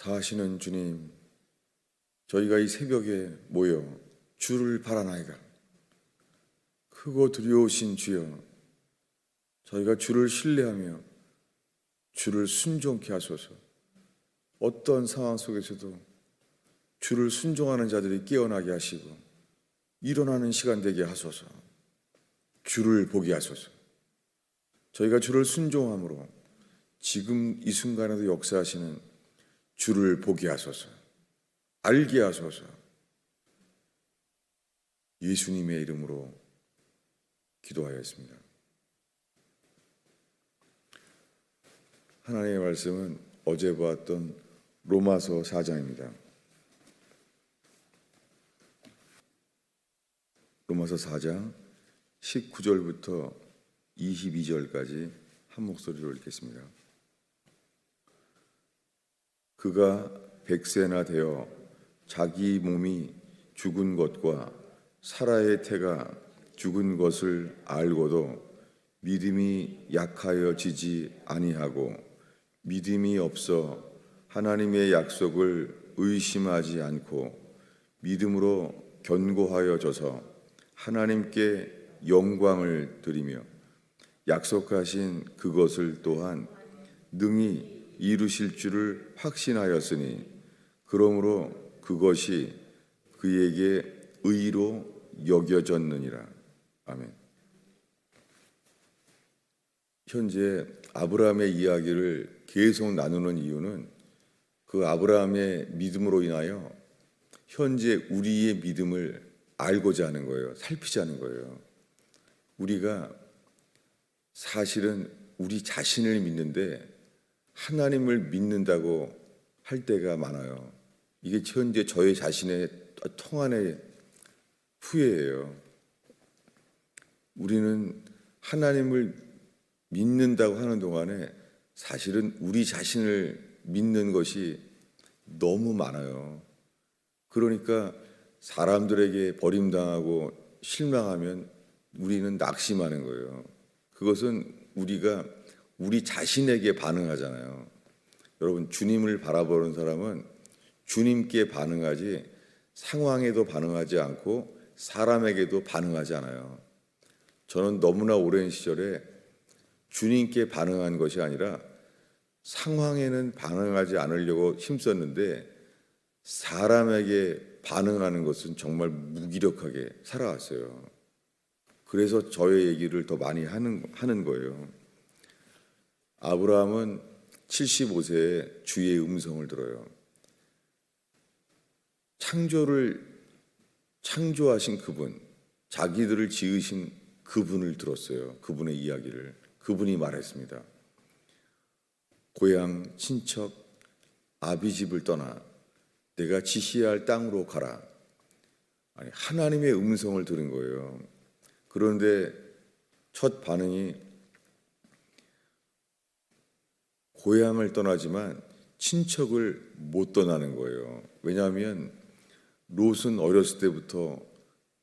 사시는 주님, 저희가 이 새벽에 모여 주를 바라나이다. 크고 두려우신 주여, 저희가 주를 신뢰하며 주를 순종케 하소서. 어떤 상황 속에서도 주를 순종하는 자들이 깨어나게 하시고 일어나는 시간 되게 하소서. 주를 보게 하소서. 저희가 주를 순종함으로 지금 이 순간에도 역사하시는 주를 보게 하소서. 알게 하소서. 예수님의 이름으로 기도하였습니다. 하나님의 말씀은 어제 보았던 로마서 4장입니다. 로마서 4장 19절부터 22절까지 한 목소리로 읽겠습니다. 그가 백세나 되어 자기 몸이 죽은 것과 사라의 태가 죽은 것을 알고도 믿음이 약하여 지지 아니하고 믿음이 없어 하나님의 약속을 의심하지 않고 믿음으로 견고하여 져서 하나님께 영광을 드리며 약속하신 그것을 또한 능히 이루실 줄을 확신하였으니 그러므로 그것이 그에게 의로 여겨졌느니라. 아멘. 현재 아브라함의 이야기를 계속 나누는 이유는 그 아브라함의 믿음으로 인하여 현재 우리의 믿음을 알고자 하는 거예요. 살피자는 거예요. 우리가 사실은 우리 자신을 믿는데 하나님을 믿는다고 할 때가 많아요. 이게 현재 저의 자신의 통안의 후회예요. 우리는 하나님을 믿는다고 하는 동안에 사실은 우리 자신을 믿는 것이 너무 많아요. 그러니까 사람들에게 버림당하고 실망하면 우리는 낙심하는 거예요. 그것은 우리가 우리 자신에게 반응하잖아요. 여러분, 주님을 바라보는 사람은 주님께 반응하지 상황에도 반응하지 않고 사람에게도 반응하지 않아요. 저는 너무나 오랜 시절에 주님께 반응한 것이 아니라 상황에는 반응하지 않으려고 힘썼는데 사람에게 반응하는 것은 정말 무기력하게 살아왔어요. 그래서 저의 얘기를 더 많이 하는, 하는 거예요. 아브라함은 75세에 주의 음성을 들어요. 창조를 창조하신 그분, 자기들을 지으신 그분을 들었어요. 그분의 이야기를. 그분이 말했습니다. 고향, 친척, 아비 집을 떠나 내가 지시해야 할 땅으로 가라. 아니, 하나님의 음성을 들은 거예요. 그런데 첫 반응이 고향을 떠나지만 친척을 못 떠나는 거예요. 왜냐하면 롯은 어렸을 때부터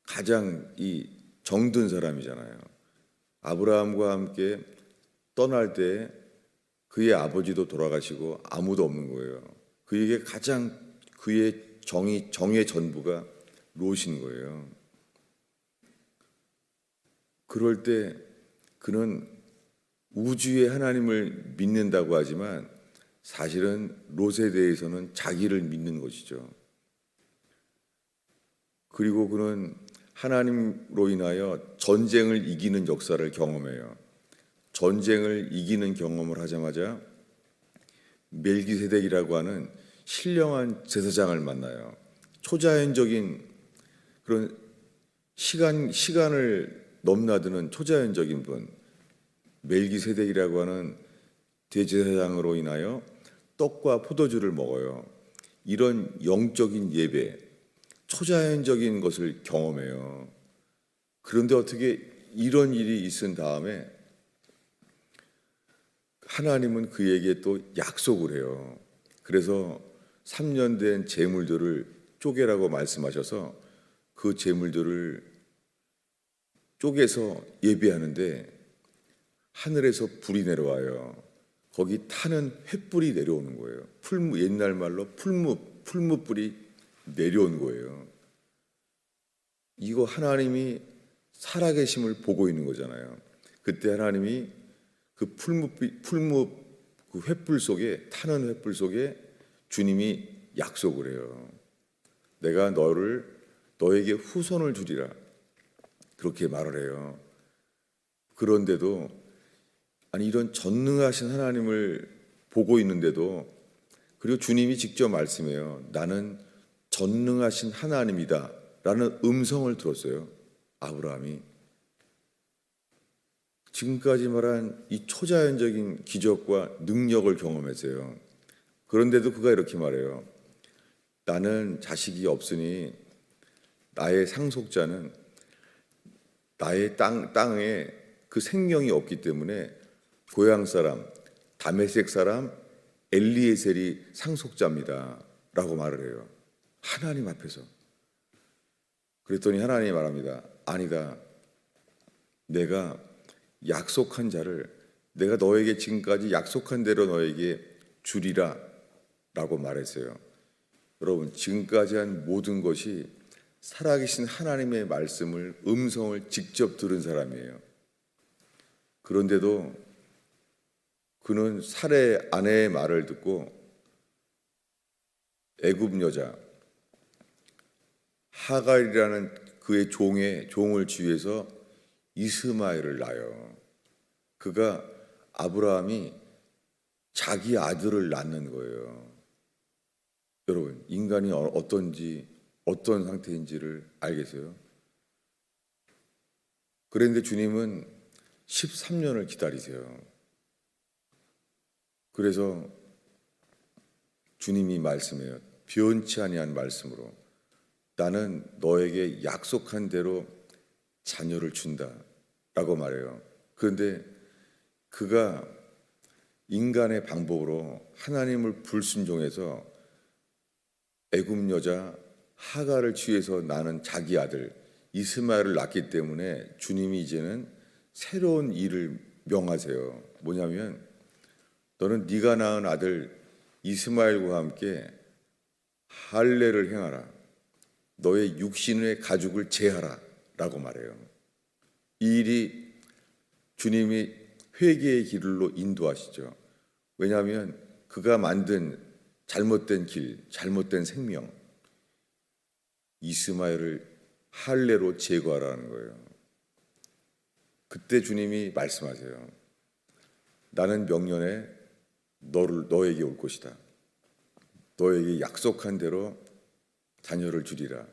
가장 이 정든 사람이잖아요. 아브라함과 함께 떠날 때 그의 아버지도 돌아가시고 아무도 없는 거예요. 그에게 가장 그의 정의 정의 전부가 롯인 거예요. 그럴 때 그는 우주의 하나님을 믿는다고 하지만 사실은 롯에 대해서는 자기를 믿는 것이죠. 그리고 그는 하나님으로 인하여 전쟁을 이기는 역사를 경험해요. 전쟁을 이기는 경험을 하자마자 멜기세덱이라고 하는 신령한 제사장을 만나요. 초자연적인 그런 시간 시간을 넘나드는 초자연적인 분 멜기세덱이라고 하는 대제사장으로 인하여 떡과 포도주를 먹어요. 이런 영적인 예배, 초자연적인 것을 경험해요. 그런데 어떻게 이런 일이 있은 다음에 하나님은 그에게 또 약속을 해요. 그래서 3년 된 재물들을 쪼개라고 말씀하셔서 그 재물들을 쪼개서 예배하는데 하늘에서 불이 내려와요. 거기 타는 횃불이 내려오는 거예요. 풀무 옛날 말로 풀무 풀무불이 내려온 거예요. 이거 하나님이 살아계심을 보고 있는 거잖아요. 그때 하나님이 그 풀무 풀무 그 횃불 속에 타는 횃불 속에 주님이 약속을 해요. 내가 너를 너에게 후손을 주리라. 그렇게 말을 해요. 그런데도 아니 이런 전능하신 하나님을 보고 있는데도 그리고 주님이 직접 말씀해요. 나는 전능하신 하나님이다. 라는 음성을 들었어요. 아브라함이. 지금까지 말한 이 초자연적인 기적과 능력을 경험했어요. 그런데도 그가 이렇게 말해요. 나는 자식이 없으니 나의 상속자는 나의 땅, 땅에 그 생명이 없기 때문에 고향 사람, 다메섹 사람 엘리에셀이 상속자입니다. 라고 말을 해요. 하나님 앞에서. 그랬더니 하나님이 말합니다. 아니다. 내가 약속한 자를 내가 너에게 지금까지 약속한 대로 너에게 주리라 라고 말했어요. 여러분, 지금까지 한 모든 것이 살아계신 하나님의 말씀을, 음성을 직접 들은 사람이에요. 그런데도 그는 살해 아내의 말을 듣고 애굽 여자 하갈이라는 그의 종의 종을 지휘해서 이스마엘을 낳아요. 그가 아브라함이 자기 아들을 낳는 거예요. 여러분, 인간이 어- 어떤지 어떤 상태인지를 알겠어요? 그런데 주님은 13년을 기다리세요. 그래서 주님이 말씀해요. 변치 아니한 말씀으로 나는 너에게 약속한 대로 자녀를 준다라고 말해요. 그런데 그가 인간의 방법으로 하나님을 불순종해서 애굽 여자 하가를 취해서 나는 자기 아들 이스마엘을 낳기 때문에 주님이 이제는 새로운 일을 명하세요. 뭐냐면 너는 네가 낳은 아들 이스마엘과 함께 할례를 행하라. 너의 육신의 가죽을 제하라라고 말해요. 이 일이 주님이 회개의 길로 인도하시죠. 왜냐하면 그가 만든 잘못된 길, 잘못된 생명, 이스마엘을 할례로 제거하라는 거예요. 그때 주님이 말씀하세요. 나는 명년에 너를 너에게 올 것이다. 너에게 약속한 대로 자녀를 주리라.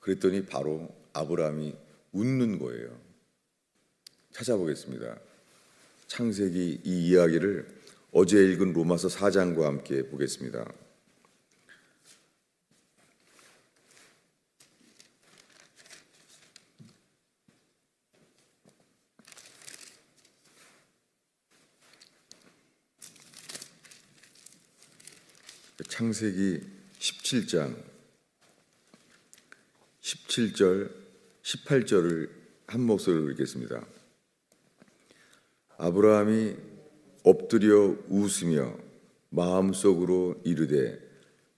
그랬더니 바로 아브라함이 웃는 거예요. 찾아보겠습니다. 창세기 이 이야기를 어제 읽은 로마서 4장과 함께 보겠습니다. 창세기 17장 17절 18절을 한 목소리로 읽겠습니다. 아브라함이 엎드려 웃으며 마음속으로 이르되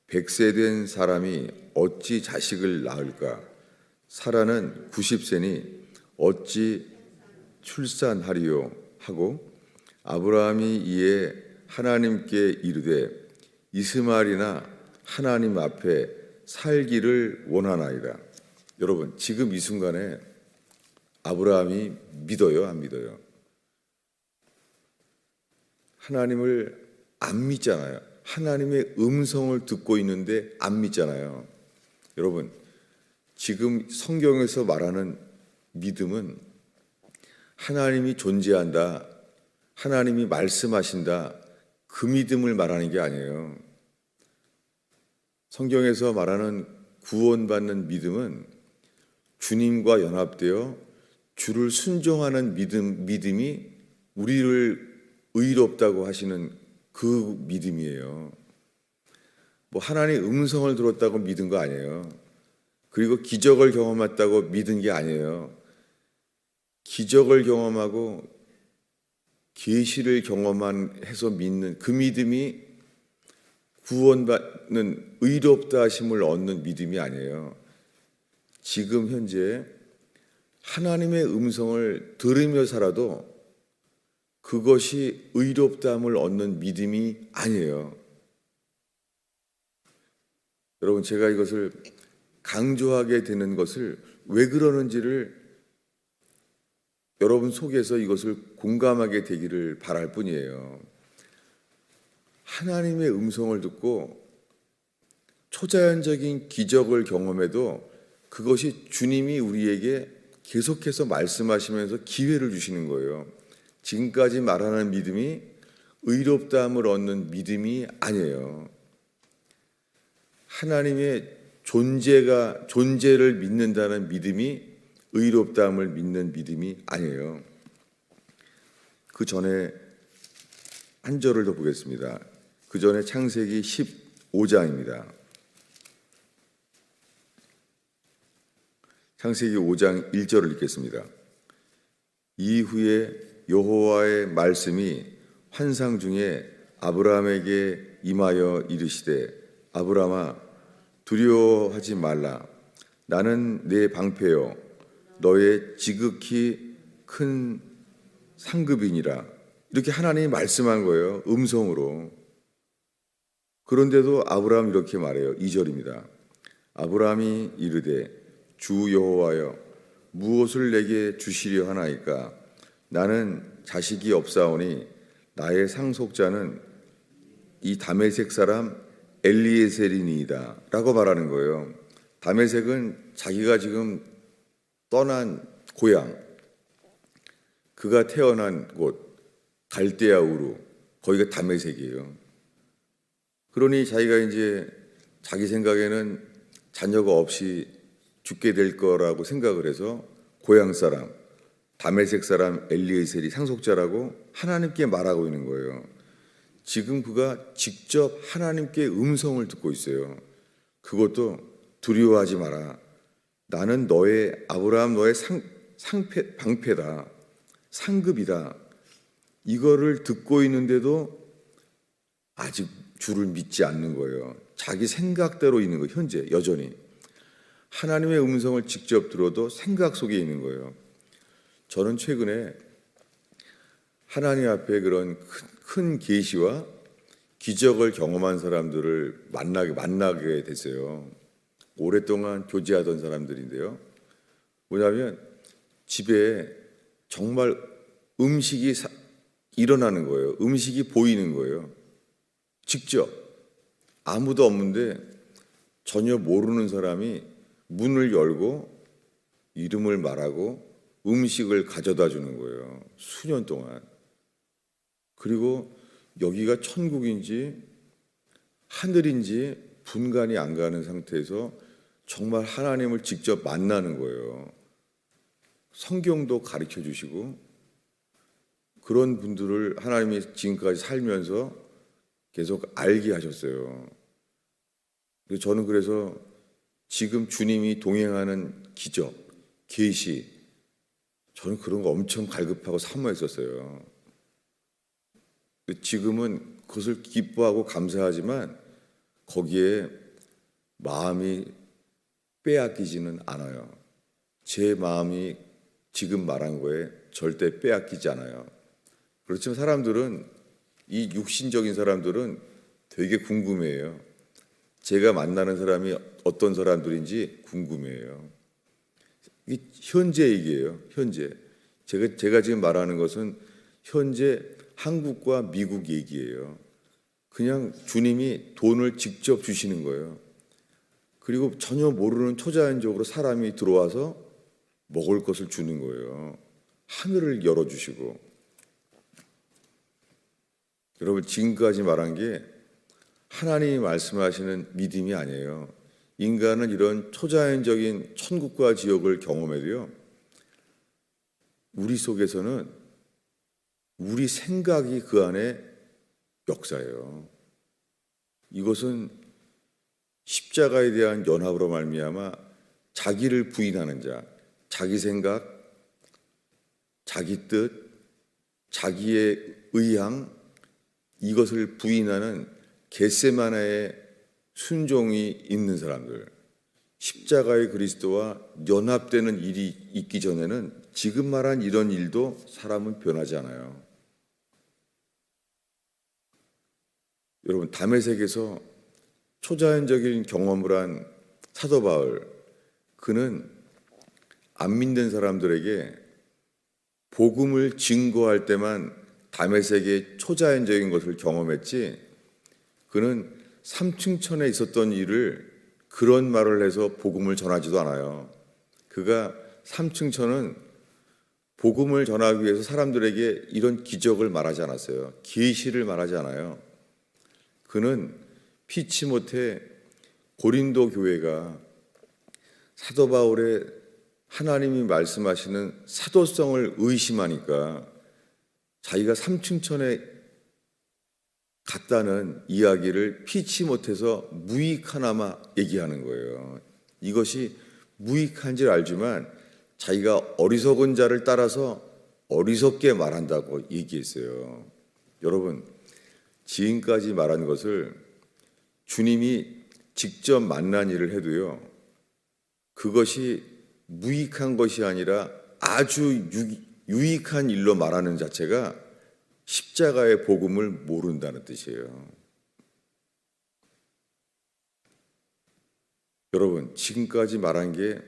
백세 된 사람이 어찌 자식을 낳을까 사라는 90세니 어찌 출산하리요 하고 아브라함이 이에 하나님께 이르되 이스마엘이나 하나님 앞에 살기를 원하나이다. 여러분 지금 이 순간에 아브라함이 믿어요, 안 믿어요? 하나님을 안 믿잖아요. 하나님의 음성을 듣고 있는데 안 믿잖아요. 여러분 지금 성경에서 말하는 믿음은 하나님이 존재한다. 하나님이 말씀하신다. 그 믿음을 말하는 게 아니에요. 성경에서 말하는 구원받는 믿음은 주님과 연합되어 주를 순종하는 믿음, 믿음이 우리를 의롭다고 하시는 그 믿음이에요. 뭐 하나님 음성을 들었다고 믿은 거 아니에요. 그리고 기적을 경험했다고 믿은 게 아니에요. 기적을 경험하고 계시를 경험한 해서 믿는 그 믿음이 구원받는 의롭다 하심을 얻는 믿음이 아니에요. 지금 현재 하나님의 음성을 들으며 살아도 그것이 의롭다함을 얻는 믿음이 아니에요. 여러분 제가 이것을 강조하게 되는 것을 왜 그러는지를 여러분 속에서 이것을 공감하게 되기를 바랄 뿐이에요. 하나님의 음성을 듣고 초자연적인 기적을 경험해도 그것이 주님이 우리에게 계속해서 말씀하시면서 기회를 주시는 거예요. 지금까지 말하는 믿음이 의롭다함을 얻는 믿음이 아니에요. 하나님의 존재가 존재를 믿는다는 믿음이 의롭다함을 믿는 믿음이 아니에요. 그 전에 한 절을 더 보겠습니다. 그 전에 창세기 15장입니다. 창세기 5장 1절을 읽겠습니다. 이후에 여호와의 말씀이 환상 중에 아브라함에게 임하여 이르시되 아브라함아 두려워하지 말라 나는 내 방패요 너의 지극히 큰 상급이니라. 이렇게 하나님이 말씀한 거예요. 음성으로. 그런데도 아브라함 이렇게 말해요. 2절입니다. 아브라함이 이르되 주 여호와여 무엇을 내게 주시려 하나이까? 나는 자식이 없사오니 나의 상속자는 이 다메섹 사람 엘리에셀이니이다 라고 말하는 거예요. 다메섹은 자기가 지금 떠난 고향, 그가 태어난 곳, 갈대아 우루, 거기가 다메섹이에요. 그러니 자기가 이제 자기 생각에는 자녀가 없이 죽게 될 거라고 생각을 해서 고향 사람, 다메섹 사람 엘리에셀이 상속자라고 하나님께 말하고 있는 거예요. 지금 그가 직접 하나님께 음성을 듣고 있어요. 그것도 두려워하지 마라. 나는 너의 아브라함 너의 상, 상패 방패다. 상급이다. 이거를 듣고 있는데도 아직 주를 믿지 않는 거예요. 자기 생각대로 있는 거 현재 여전히 하나님의 음성을 직접 들어도 생각 속에 있는 거예요. 저는 최근에 하나님 앞에 그런 큰, 큰 계시와 기적을 경험한 사람들을 만나게 만나게 됐어요. 오랫동안 교제하던 사람들인데요. 뭐냐면 집에 정말 음식이 사, 일어나는 거예요. 음식이 보이는 거예요. 직접 아무도 없는데 전혀 모르는 사람이 문을 열고 이름을 말하고 음식을 가져다 주는 거예요. 수년 동안. 그리고 여기가 천국인지 하늘인지 분간이 안 가는 상태에서 정말 하나님을 직접 만나는 거예요. 성경도 가르쳐 주시고 그런 분들을 하나님이 지금까지 살면서 계속 알게 하셨어요. 저는 그래서 지금 주님이 동행하는 기적, 계시, 저는 그런 거 엄청 갈급하고 사모했었어요. 지금은 그것을 기뻐하고 감사하지만 거기에 마음이 빼앗기지는 않아요. 제 마음이 지금 말한 거에 절대 빼앗기지 않아요. 그렇지만 사람들은 이 육신적인 사람들은 되게 궁금해요. 제가 만나는 사람이 어떤 사람들인지 궁금해요. 이 현재 얘기예요. 현재. 제가 제가 지금 말하는 것은 현재 한국과 미국 얘기예요. 그냥 주님이 돈을 직접 주시는 거예요. 그리고 전혀 모르는 초자연적으로 사람이 들어와서 먹을 것을 주는 거예요. 하늘을 열어주시고. 여러분, 지금까지 말한 게 하나님이 말씀하시는 믿음이 아니에요. 인간은 이런 초자연적인 천국과 지옥을 경험해도요, 우리 속에서는 우리 생각이 그 안에 역사예요. 이것은 십자가에 대한 연합으로 말미암아 자기를 부인하는 자, 자기 생각, 자기 뜻, 자기의 의향 이것을 부인하는 겟세마나의 순종이 있는 사람들 십자가의 그리스도와 연합되는 일이 있기 전에는 지금 말한 이런 일도 사람은 변하지 않아요. 여러분 담에색에서 초자연적인 경험을 한 사도 바울 그는 안 믿는 사람들에게 복음을 증거할 때만 담에색의 초자연적인 것을 경험했지 그는 삼층천에 있었던 일을 그런 말을 해서 복음을 전하지도 않아요. 그가 삼층천은 복음을 전하기 위해서 사람들에게 이런 기적을 말하지 않았어요. 계시를 말하지 않아요. 그는 피치 못해 고린도 교회가 사도 바울의 하나님이 말씀하시는 사도성을 의심하니까 자기가 삼층천에 갔다는 이야기를 피치 못해서 무익 하나마 얘기하는 거예요. 이것이 무익한 줄 알지만 자기가 어리석은 자를 따라서 어리석게 말한다고 얘기했어요. 여러분, 지금까지 말한 것을 주님이 직접 만난 일을 해도요, 그것이 무익한 것이 아니라 아주 유익한 일로 말하는 자체가 십자가의 복음을 모른다는 뜻이에요. 여러분, 지금까지 말한 게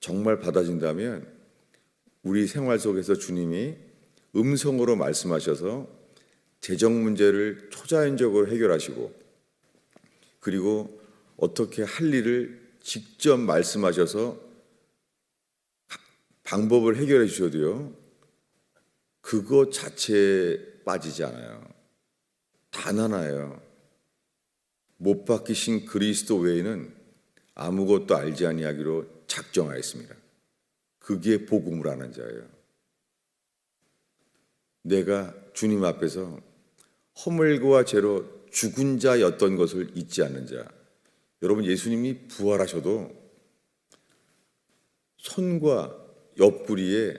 정말 받아진다면 우리 생활 속에서 주님이 음성으로 말씀하셔서 재정 문제를 초자연적으로 해결하시고 그리고 어떻게 할 일을 직접 말씀하셔서 방법을 해결해 주셔도요. 그거 자체에 빠지지 않아요. 단 하나예요. 못 박히신 그리스도 외에는 아무것도 알지 아니하기로 작정하였습니다. 그게 복음을 하는 자예요. 내가 주님 앞에서 허물과 죄로 죽은 자였던 것을 잊지 않는 자. 여러분 예수님이 부활하셔도 손과 옆구리에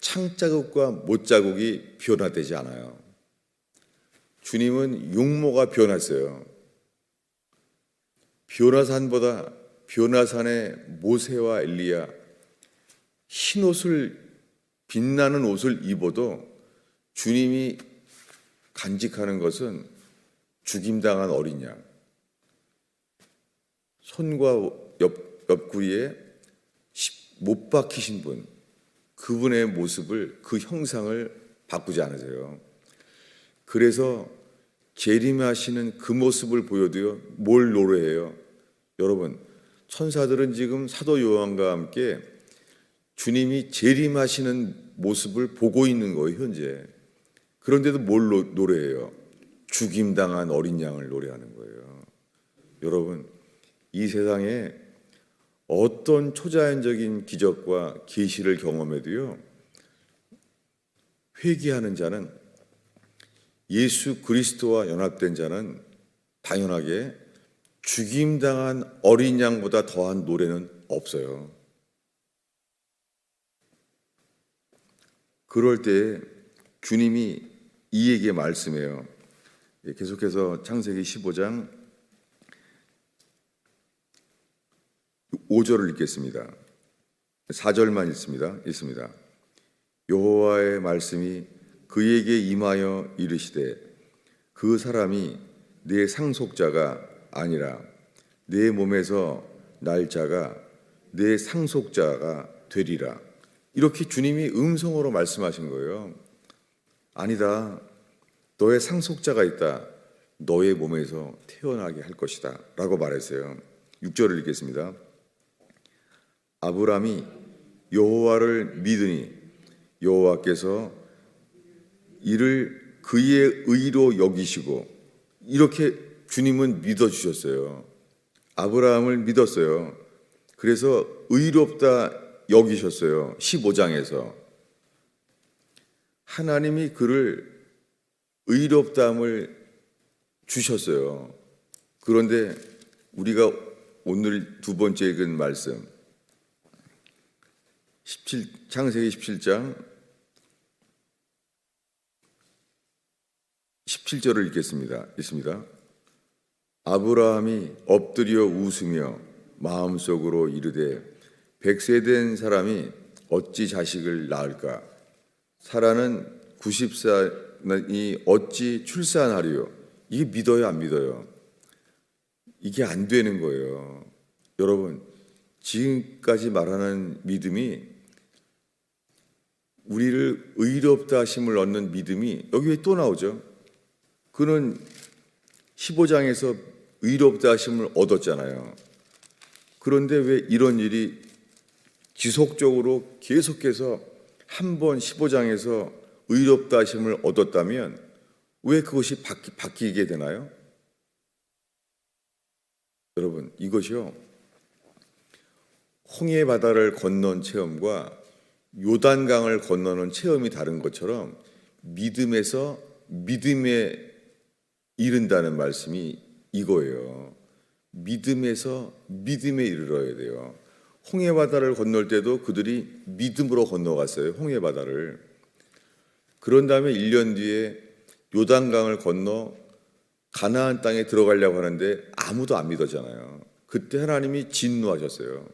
창자국과 못자국이 변화되지 않아요. 주님은 육모가 변했어요. 변화산보다 변화산의 모세와 엘리야 흰 옷을 빛나는 옷을 입어도 주님이 간직하는 것은 죽임당한 어린 양. 손과 옆, 옆구리에 못 박히신 분, 그분의 모습을 그 형상을 바꾸지 않으세요. 그래서 재림하시는 그 모습을 보여도요. 뭘 노래해요? 여러분, 천사들은 지금 사도 요한과 함께 주님이 재림하시는 모습을 보고 있는 거예요, 현재. 그런데도 뭘 노래해요? 죽임당한 어린 양을 노래하는 거예요. 여러분, 이 세상에 어떤 초자연적인 기적과 계시를 경험해도요. 회개하는 자는 예수 그리스도와 연합된 자는 당연하게 죽임당한 어린 양보다 더한 노래는 없어요. 그럴 때 주님이 이에게 말씀해요. 예, 계속해서 창세기 15장 5절을 읽겠습니다. 4절만 있습니다. 있습니다. 여호와의 말씀이 그에게 임하여 이르시되 그 사람이 내 상속자가 아니라 내 몸에서 날짜가 내 상속자가 되리라. 이렇게 주님이 음성으로 말씀하신 거예요. 아니다. 너의 상속자가 있다. 너의 몸에서 태어나게 할 것이다. 라고 말했어요. 6절을 읽겠습니다. 아브람이 여호와를 믿으니 여호와께서 이를 그의 의로 여기시고 이렇게 주님은 믿어 주셨어요. 아브라함을 믿었어요. 그래서 의롭다 여기셨어요. 15장에서 하나님이 그를 의롭다함을 주셨어요. 그런데 우리가 오늘 두 번째 읽은 말씀 17 창세기 17장 17절을 읽겠습니다. 있습니다. 아브라함이 엎드려 웃으며 마음속으로 이르되 백세 된 사람이 어찌 자식을 낳을까? 사라는 90살이 어찌 출산하리요? 이게 믿어요, 안 믿어요? 이게 안 되는 거예요. 여러분, 지금까지 말하는 믿음이 우리를 의롭다 하심을 얻는 믿음이 여기에 또 나오죠. 그는 15장에서 의롭다 하심을 얻었잖아요. 그런데 왜 이런 일이 지속적으로 계속해서 한 번 15장에서 의롭다 하심을 얻었다면 왜 그것이 바뀌, 바뀌게 되나요? 여러분, 이것이요. 홍해 바다를 건넌 체험과 요단강을 건너는 체험이 다른 것처럼 믿음에서 믿음에 이른다는 말씀이 이거예요. 믿음에서 믿음에 이르러야 돼요. 홍해 바다를 건널 때도 그들이 믿음으로 건너갔어요. 홍해 바다를. 그런 다음에 1년 뒤에 요단강을 건너 가나안 땅에 들어가려고 하는데 아무도 안 믿었잖아요. 그때 하나님이 진노하셨어요.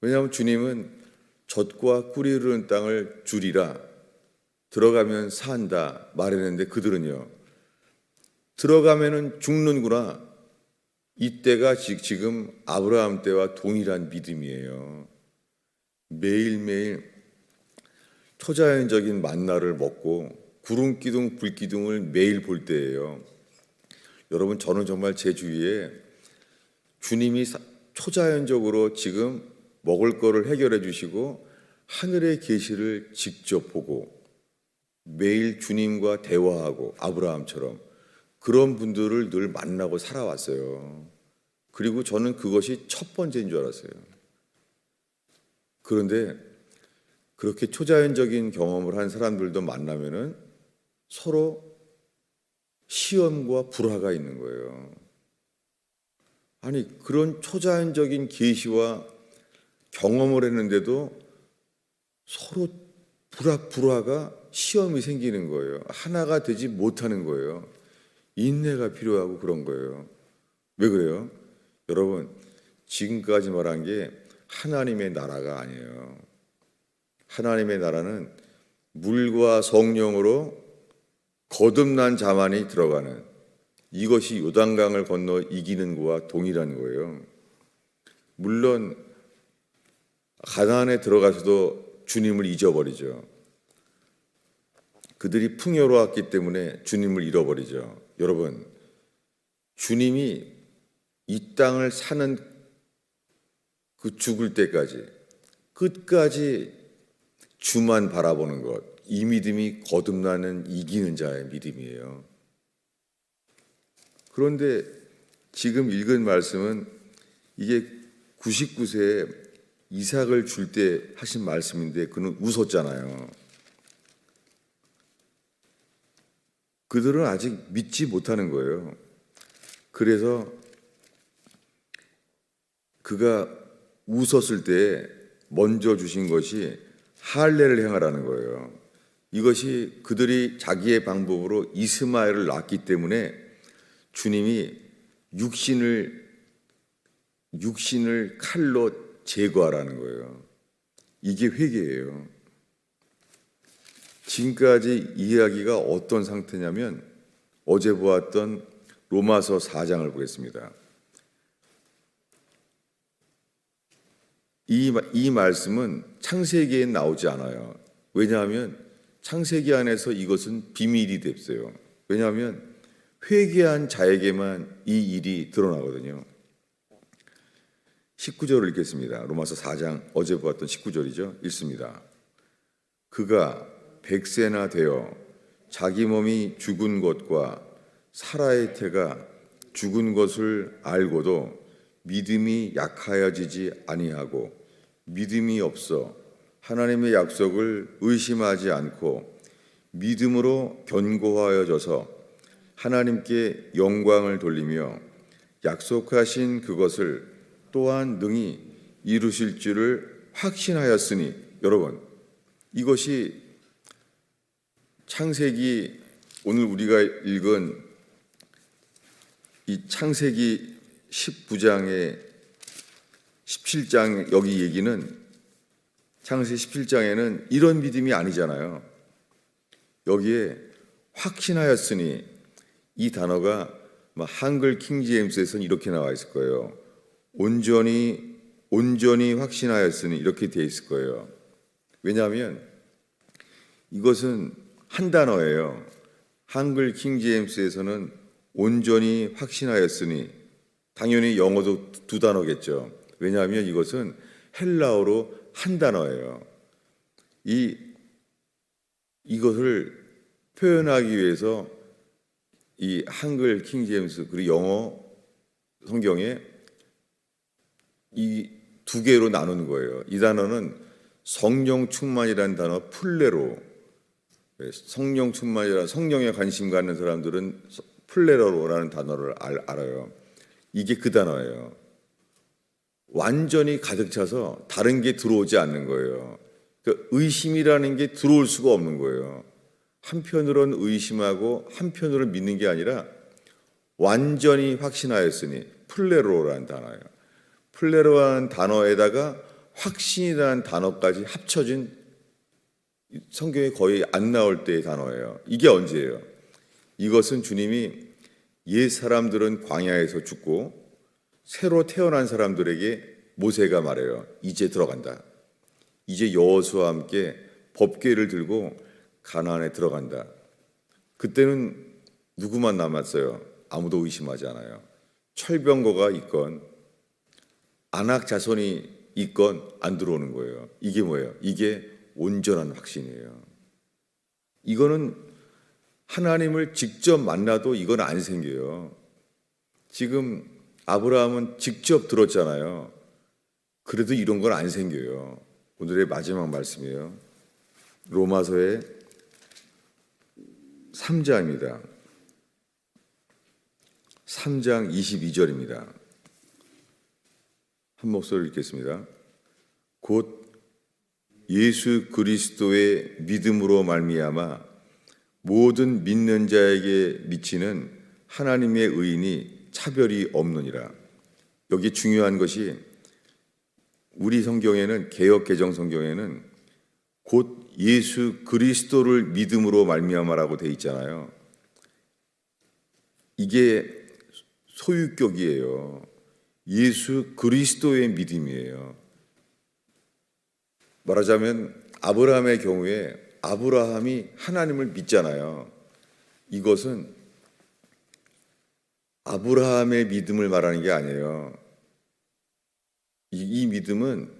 왜냐하면 주님은 젖과 꿀이 흐르는 땅을 주리라 들어가면 산다 말했는데 그들은요 들어가면은 죽는구나 이때가 지- 지금 아브라함 때와 동일한 믿음이에요. 매일매일 초자연적인 만나를 먹고 구름 기둥 불 기둥을 매일 볼 때예요. 여러분 저는 정말 제 주위에 주님이 사- 초자연적으로 지금 먹을 거를 해결해 주시고 하늘의 계시를 직접 보고 매일 주님과 대화하고 아브라함처럼 그런 분들을 늘 만나고 살아왔어요. 그리고 저는 그것이 첫 번째인 줄 알았어요. 그런데 그렇게 초자연적인 경험을 한 사람들도 만나면은 서로 시험과 불화가 있는 거예요. 아니 그런 초자연적인 계시와 경험을 했는데도 서로 불화 불화가 시험이 생기는 거예요. 하나가 되지 못하는 거예요. 인내가 필요하고 그런 거예요. 왜 그래요? 여러분 지금까지 말한 게 하나님의 나라가 아니에요. 하나님의 나라는 물과 성령으로 거듭난 자만이 들어가는 이것이 요단강을 건너 이기는 거와 동일한 거예요. 물론 가나안에 들어가서도 주님을 잊어버리죠. 그들이 풍요로웠기 때문에 주님을 잃어버리죠. 여러분, 주님이 이 땅을 사는 그 죽을 때까지 끝까지 주만 바라보는 것, 이 믿음이 거듭나는 이기는 자의 믿음이에요. 그런데 지금 읽은 말씀은 이게 99세에 이삭을 줄 때 하신 말씀인데 그는 웃었잖아요. 그들은 아직 믿지 못하는 거예요. 그래서 그가 웃었을 때 먼저 주신 것이 할례를 행하라는 거예요. 이것이 그들이 자기의 방법으로 이스마엘을 낳기 때문에 주님이 육신을 육신을 칼로 제거하라는 거예요. 이게 회개예요. 지금까지 이야기가 어떤 상태냐면 어제 보았던 로마서 4장을 보겠습니다. 이, 마- 이 말씀은 창세기에 나오지 않아요. 왜냐하면 창세기 안에서 이것은 비밀이 됐어요. 왜냐하면 회개한 자에게만 이 일이 드러나거든요. 19절을 읽겠습니다. 로마서 4장 어제 보았던 19절이죠. 읽습니다. 그가 백세나 되어 자기 몸이 죽은 것과 사라의 태가 죽은 것을 알고도 믿음이 약하여지지 아니하고 믿음이 없어 하나님의 약속을 의심하지 않고 믿음으로 견고하여져서 하나님께 영광을 돌리며 약속하신 그것을 또한 능히 이루실 줄을 확신하였으니 여러분 이것이 창세기 오늘 우리가 읽은 이 창세기 19장의 17장 여기 얘기는 창세기 17장에는 이런 믿음이 아니잖아요. 여기에 확신하였으니 이 단어가 뭐 한글 킹제임스에서는 이렇게 나와 있을 거예요. 온전히 온전히 확신하였으니 이렇게 돼 있을 거예요. 왜냐하면 이것은 한 단어예요. 한글 킹제임스에서는 온전히 확신하였으니 당연히 영어도 두 단어겠죠. 왜냐하면 이것은 헬라어로 한 단어예요. 이 이것을 표현하기 위해서 이 한글 킹제임스 그리고 영어 성경에 이 두 개로 나누는 거예요. 이 단어는 성령 충만이라는 단어 플레로 네, 성령 충만이라 성령에 관심 갖는 사람들은 플레로라는 단어를 알, 알아요. 이게 그 단어예요. 완전히 가득 차서 다른 게 들어오지 않는 거예요. 그러니까 의심이라는 게 들어올 수가 없는 거예요. 한편으로는 의심하고 한편으로는 믿는 게 아니라 완전히 확신하였으니 플레로라는 단어예요. 플레로라는 단어에다가 확신이라는 단어까지 합쳐진 성경에 거의 안 나올 때의 단어예요. 이게 언제예요? 이것은 주님이 옛 사람들은 광야에서 죽고 새로 태어난 사람들에게 모세가 말해요. 이제 들어간다. 이제 여호수아와 함께 법궤를 들고 가나안에 들어간다. 그때는 누구만 남았어요? 아무도 의심하지 않아요. 철병거가 있건 안악 자손이 있건 안 들어오는 거예요. 이게 뭐예요? 이게 온전한 확신이에요. 이거는 하나님을 직접 만나도 이건 안 생겨요. 지금 아브라함은 직접 들었잖아요. 그래도 이런 건 안 생겨요. 오늘의 마지막 말씀이에요. 로마서의 3장입니다. 3장 22절입니다. 한 목소리 읽겠습니다. 곧 예수 그리스도의 믿음으로 말미암아 모든 믿는 자에게 미치는 하나님의 의인이 차별이 없느니라. 여기 중요한 것이 우리 성경에는 개역 개정 성경에는 곧 예수 그리스도를 믿음으로 말미암아라고 돼 있잖아요. 이게 소유격이에요. 예수 그리스도의 믿음이에요. 말하자면 아브라함의 경우에 아브라함이 하나님을 믿잖아요. 이것은 아브라함의 믿음을 말하는 게 아니에요. 이, 이 믿음은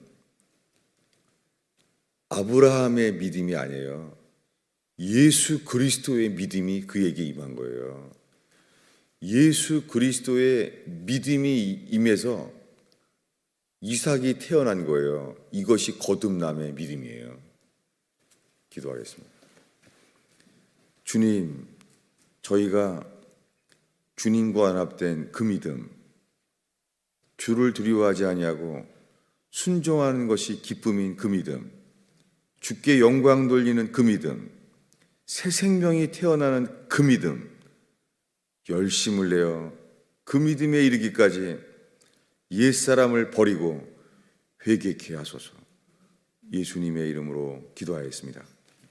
아브라함의 믿음이 아니에요. 예수 그리스도의 믿음이 그에게 임한 거예요. 예수 그리스도의 믿음이 임해서 이삭이 태어난 거예요. 이것이 거듭남의 믿음이에요. 기도하겠습니다. 주님, 저희가 주님과 연합된 그 믿음, 주를 두려워하지 아니하고 순종하는 것이 기쁨인 그 믿음, 주께 영광 돌리는 그 믿음, 새 생명이 태어나는 그 믿음, 열심을 내어 그 믿음에 이르기까지 옛사람을 버리고 회개케 하소서 예수님의 이름으로 기도하였습니다.